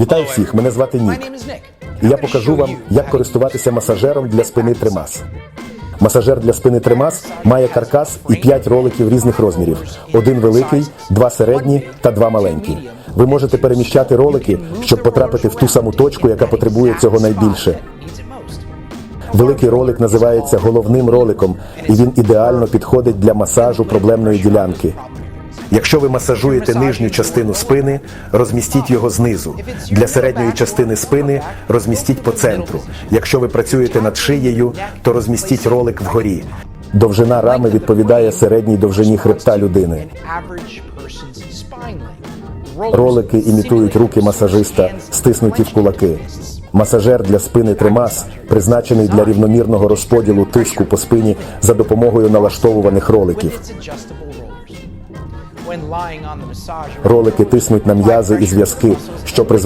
Вітаю всіх! Мене звати Нік. І я покажу вам, як користуватися масажером для спини Тримас. Масажер для спини Тримас має каркас і 5 роликів різних розмірів: один великий, два середні та два маленькі. Ви можете переміщати ролики, щоб потрапити в ту саму точку, яка потребує цього найбільше. Великий ролик називається головним роликом, і він ідеально підходить для масажу проблемної ділянки. Якщо ви масажуєте нижню частину спини, розмістіть його знизу. Для середньої частини спини розмістіть по центру. Якщо ви працюєте над шиєю, то розмістіть ролик вгорі. Довжина рами відповідає середній довжині хребта людини. Ролики імітують руки масажиста, стиснуті в кулаки. Масажер для спини Тримас призначений для рівномірного розподілу тиску по спині за допомогою налаштовуваних роликів. Ролики тиснуть на м'язи і зв'язки, що призводить